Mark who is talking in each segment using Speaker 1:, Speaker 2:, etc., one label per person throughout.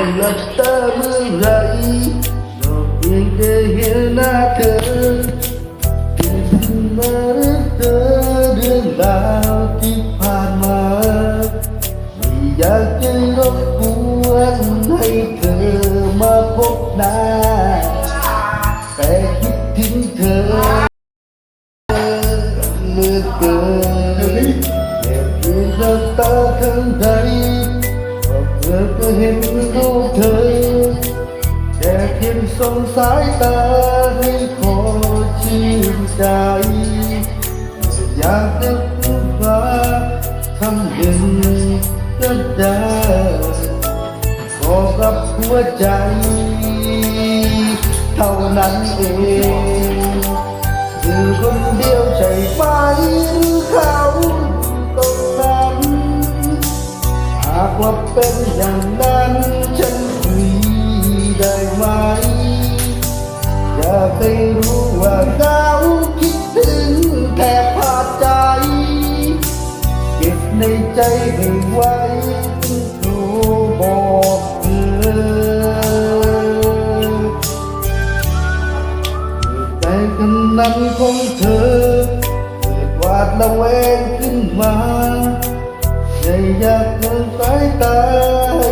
Speaker 1: ยังหลับตาเมื่อไรเพียงแต่เห็นหน้าเธอตื่นขึ้นมาหรือเจอเรื่องราวที่ผ่านมาไม่อยากจะรบกวนให้เธอมาพบหน้าแต่คิดถึงเธอเหลือเกินแอยืนหลับตาข้างใน ก็เพื่อจะเห็นรูปเธอแต่เพียงส่งสายตาให้ขอชื่นใจ อยากจะพูดว่าคำหนึ่งก็ได้บอกับหัวใจ เท่านั้นเองคือคนเดียวใช่ไหมหรือเขา ว่าเป็นอย่างนั้นฉันคุยได้ไหม อยากให้รู้ว่าเราคิดถึงแทบขาดใจ เก็บในใจให้ไว้โทรบอกเธอใจกันนั้นของเธอเกิดวาดระแวงขึ้นมา ตา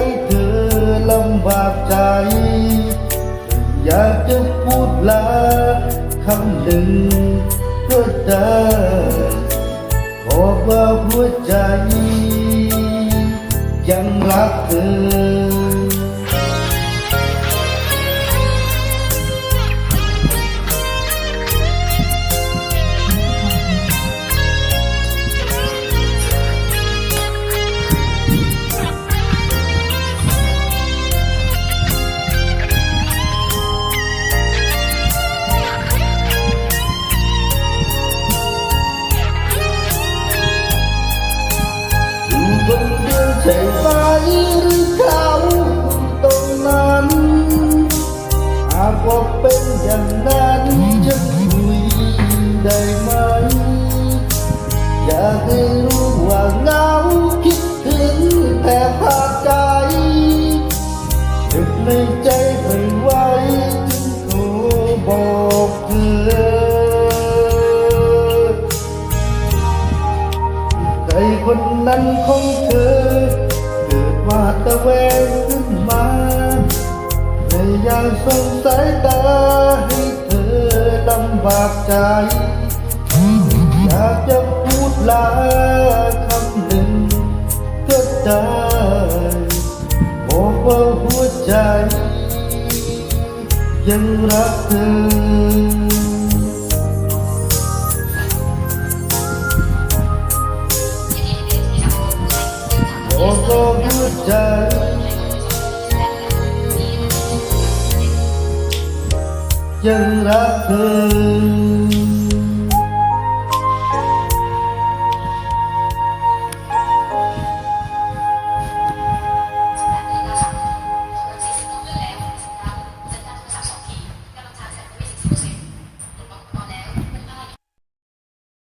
Speaker 1: ยเธอลำบากใจ อยากจะพูดลาคำหนึ่งก็ได้บอกว่าหัวใจ ยังรักเธอ ว่าเป็นอย่างนั้นจะคุยได้ไหม อยากให้รู้ว่าเหงาคิดถึงแทบขาดใจเก็บในใจไม่ไหวจึงโทรบอกเธอใจคนนั้นของเธอ เกิดว่าตะแวงขึ้นมา อยากส่งสายตาให้เธอลำบากใจ อยากจะพูดลาคำหนึ่งก็ได้บอกว่าหัวใจ ยังรักเธอบอกว่ ยังรักเธอ